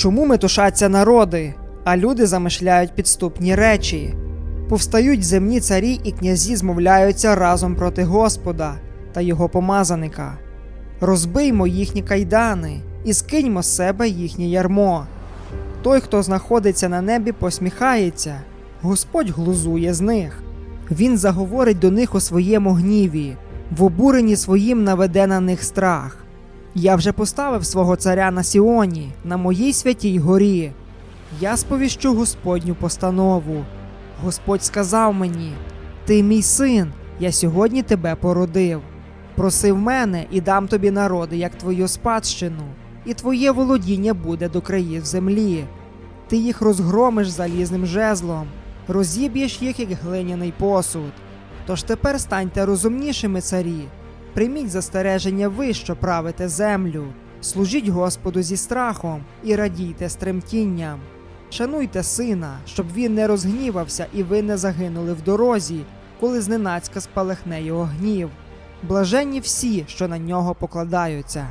Чому метушаться народи, а люди замишляють підступні речі? Повстають земні царі і князі змовляються разом проти Господа та його помазаника. Розбиймо їхні кайдани і скиньмо з себе їхнє ярмо. Той, хто знаходиться на небі, посміхається, Господь глузує з них. Він заговорить до них у своєму гніві, в обуренні своїм наведе на них страх. Я вже поставив свого царя на Сіоні, на моїй святій горі. Я сповіщу Господню постанову. Господь сказав мені: Ти мій син, я сьогодні тебе породив. Просив мене і дам тобі народи, як твою спадщину, і твоє володіння буде до країв землі. Ти їх розгромиш залізним жезлом, розіб'єш їх, як глиняний посуд. Тож тепер станьте розумнішими царі, прийміть застереження ви, що правите землю, служіть Господу зі страхом і радійте з тремтінням. Шануйте сина, щоб він не розгнівався і ви не загинули в дорозі, коли зненацька спалахне його гнів. Блаженні всі, що на нього покладаються.